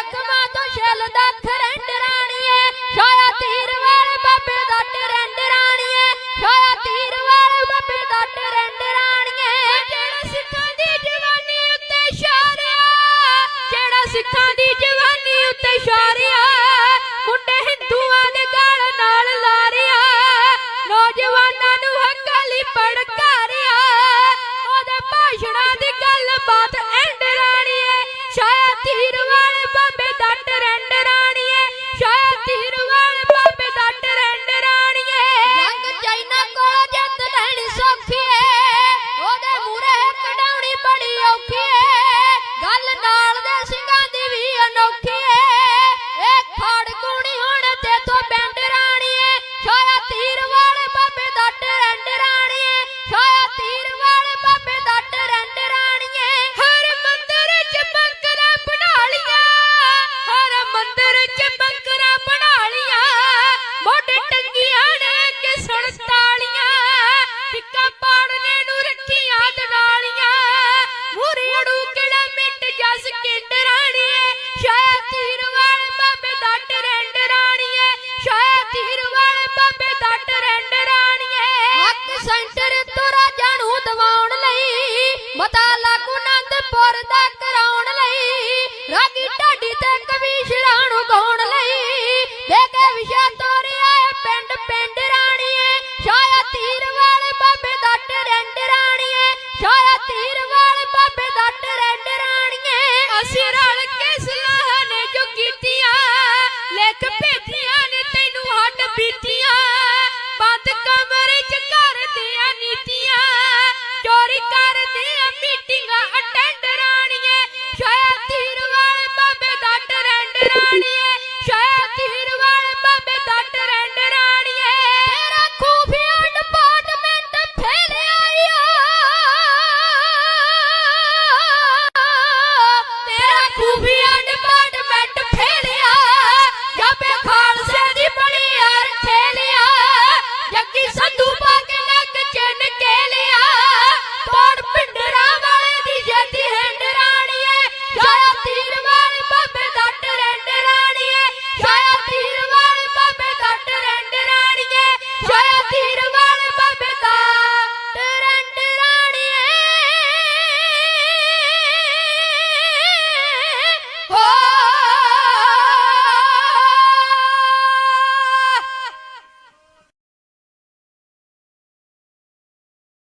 ਅੱਖਾਂ ਤੋਂ ਛਲਦਾ ਖਰੰਡ ਰਾਣੀਏ। ਛਾਇਆ ਤੀਰ ਵਾਲੇ ਬਾਬੇ ਦਾ ਟਰੰਡ ਰਾਣੀਏ। ਛਾਇਆ ਤੀਰ ਵਾਲੇ ਬਾਬੇ ਦਾ ਟਰੰਡ ਰਾਣੀਏ। ਜਿਹੜਾ ਸਿੱਖਾਂ ਦੀ ਜਵਾਨੀ ਉੱਤੇ ਸ਼ਾਰਿਆ ਜਿਹੜਾ ਸਿੱਖਾਂ ਦੀ ਜਵਾਨੀ ਉੱਤੇ ਸ਼ਾਰਿਆ ਮੁੰਡੇ ਹਿੰਦੂਆਂ ਦੇ ਗਾਲ ਨਾਲ ਲਾਰਿਆ, ਨੌਜਵਾਨਾਂ ਨੂੰ ਹੱਕਾਂ ਲਈ ਪੜਕਾ ਰਿਹਾ ਉਹਦੇ ਭਾਸ਼ਣਾਂ ਦੀ ਗੱਲਬਾਤ চাষিরা Shut!